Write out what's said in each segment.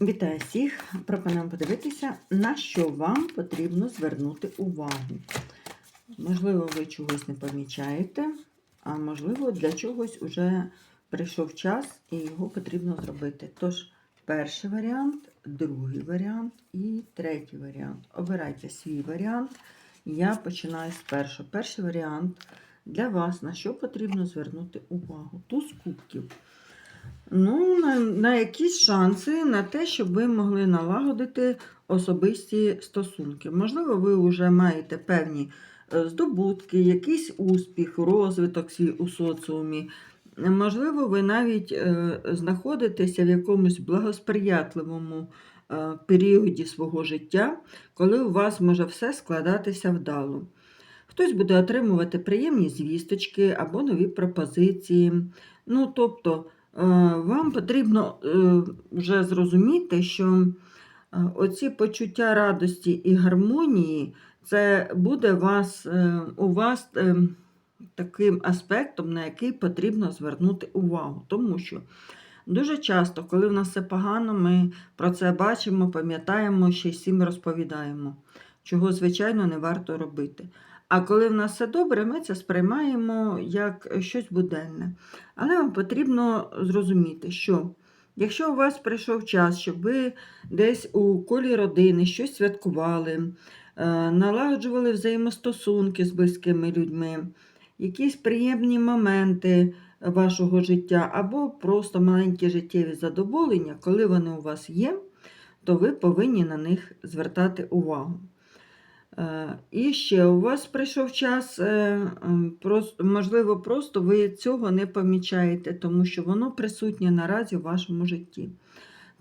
Вітаю всіх! Пропонуємо подивитися, на що вам потрібно звернути увагу. Можливо, ви чогось не помічаєте, а можливо, для чогось уже прийшов час і його потрібно зробити. Тож, перший варіант, другий варіант і третій варіант. Обирайте свій варіант. Я починаю з першого. Перший варіант для вас, на що потрібно звернути увагу. Туз кубків. Ну, на, на якісь шанси на те, щоб ви могли налагодити особисті стосунки. Можливо, ви вже маєте певні е, здобутки, якийсь успіх, розвиток свій у соціумі. Можливо, ви навіть е, знаходитеся в якомусь благосприятливому е, періоді свого життя, коли у вас може все складатися вдало. Хтось буде отримувати приємні звісточки або нові пропозиції. Ну, тобто, вам потрібно е, вже зрозуміти, що е, оці почуття радості і гармонії це буде вас, у вас таким аспектом, на який потрібно звернути увагу. Тому що дуже часто, коли в нас все погано, ми про це бачимо, пам'ятаємо, ще й всім розповідаємо, чого, звичайно, не варто робити. А коли в нас все добре, ми це сприймаємо як щось буденне. Але вам потрібно зрозуміти, що якщо у вас прийшов час, щоб ви десь у колі родини щось святкували, е, налагоджували взаємостосунки з близькими людьми, якісь приємні моменти вашого життя, або просто маленькі життєві задоволення, коли вони у вас є, то ви повинні на них звертати увагу. Е, і ще у вас прийшов час, е, можливо, просто ви цього не помічаєте, тому що воно присутнє наразі в вашому житті.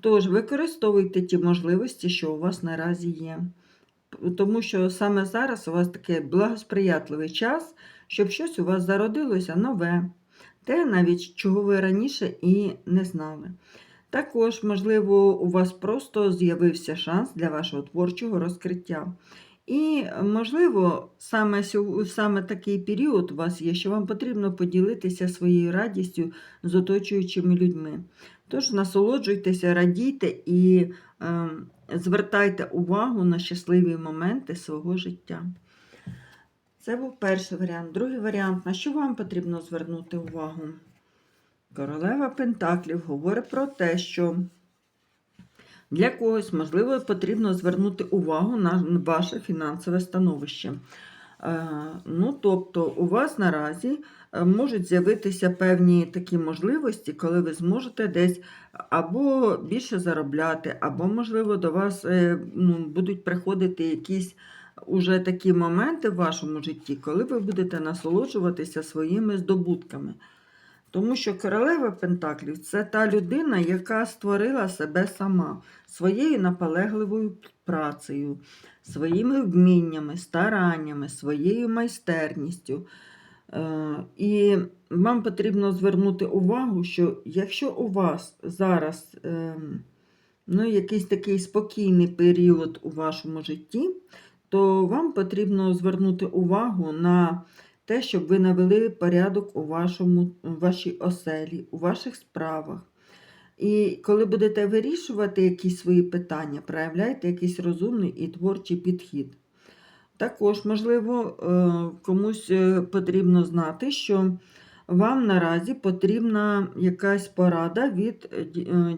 Тож, використовуйте ті можливості, що у вас наразі є. Тому що саме зараз у вас такий благосприятливий час, щоб щось у вас зародилося нове, те, навіть чого ви раніше і не знали. Також, можливо, у вас просто з'явився шанс для вашого творчого розкриття. І, можливо, саме саме такий період у вас є, що вам потрібно поділитися своєю радістю з оточуючими людьми. Тож насолоджуйтеся, радійте і е, звертайте увагу на щасливі моменти свого життя. Це був перший варіант. Другий варіант, на що вам потрібно звернути увагу? Королева Пентаклів говорить про те, що для когось, можливо, потрібно звернути увагу на ваше фінансове становище. Е, ну, Тобто, у вас наразі е, можуть з'явитися певні такі можливості, коли ви зможете десь або більше заробляти, або, можливо, до вас е, ну, будуть приходити якісь уже такі моменти в вашому житті, коли ви будете насолоджуватися своїми здобутками. Тому що королева Пентаклів це та людина, яка створила себе сама своєю наполегливою працею, своїми вміннями, стараннями, своєю майстерністю. Е, і вам потрібно звернути увагу, що якщо у вас зараз ем, ну, якийсь такий спокійний період у вашому житті, то вам потрібно звернути увагу на те, щоб ви навели порядок у вашому, у вашій оселі, у ваших справах. І коли будете вирішувати якісь свої питання, проявляйте якийсь розумний і творчий підхід. Також, можливо, е, комусь е, потрібно знати, що вам наразі потрібна якась порада від е,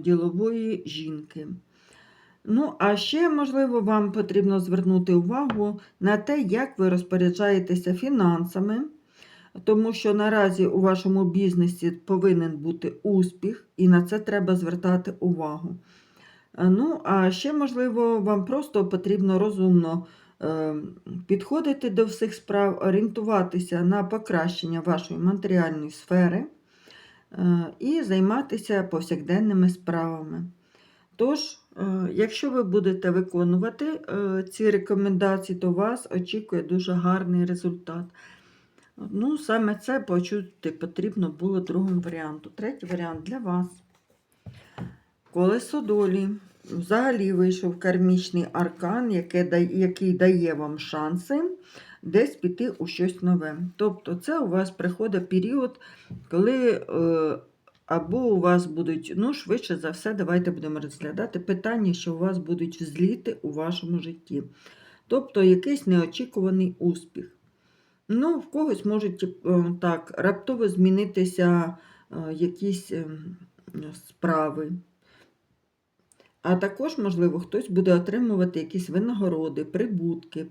ділової жінки. Ну, а ще, можливо, вам потрібно звернути увагу на те, як ви розпоряджаєтеся фінансами, тому що наразі у вашому бізнесі повинен бути успіх, і на це треба звертати увагу. Е, ну, а ще, можливо, вам просто потрібно розумно е, підходити до всіх справ, орієнтуватися на покращення вашої матеріальної сфери е, і займатися повсякденними справами. Тож, Е, якщо ви будете виконувати е, ці рекомендації, то вас очікує дуже гарний результат. Ну, Саме це почути потрібно було другому варіанту. Третій варіант для вас. Колесо долі. Взагалі вийшов кармічний аркан, який дає вам шанси десь піти у щось нове. Тобто, це у вас приходить період, коли е, або у вас будуть, ну, швидше за все, давайте будемо розглядати питання, що у вас будуть взліти у вашому житті. Тобто якийсь неочікуваний успіх. Ну, в когось можуть е, так раптово змінитися е, якісь ем, справи. А також, можливо, хтось буде отримувати якісь винагороди, прибутки,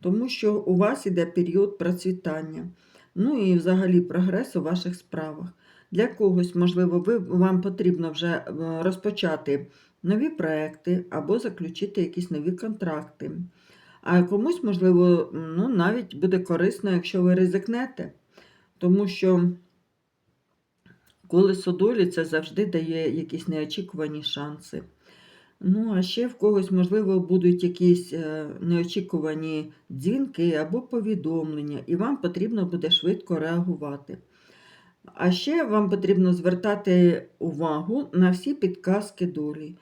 тому що у вас іде період процвітання. Ну і взагалі прогрес у ваших справах. Для когось, можливо, ви, вам потрібно вже е, розпочати нові проекти або заключити якісь нові контракти. А комусь, можливо, ну, навіть буде корисно, якщо ви ризикнете, тому що колесо долі це завжди дає якісь неочікувані шанси. Ну, а ще в когось, можливо, будуть якісь е, неочікувані дзвінки або повідомлення, і вам потрібно буде швидко реагувати. А ще вам потрібно звертати увагу на всі підказки долі,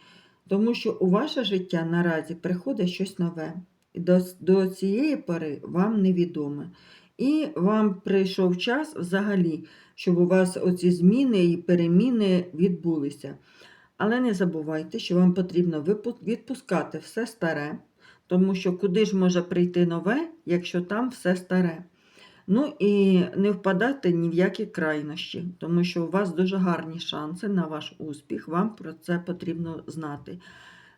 тому що у ваше життя наразі приходить щось нове. І до, до цієї пори вам невідоме. І вам прийшов час взагалі, щоб у вас оці зміни і переміни відбулися. Але не забувайте, що вам потрібно відпускати все старе, тому що куди ж може прийти нове, якщо там все старе. Ну і не впадати ні в які крайнощі, тому що у вас дуже гарні шанси на ваш успіх, вам про це потрібно знати.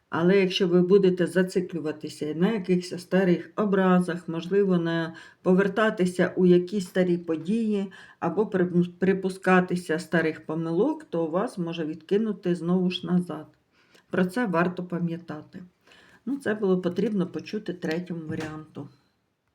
Але якщо ви будете зациклюватися на якихось старих образах, можливо, не повертатися у якісь старі події, або припускатися старих помилок, то вас може відкинути знову ж назад. Про це варто пам'ятати. Ну, це було потрібно почути третьому варіанту.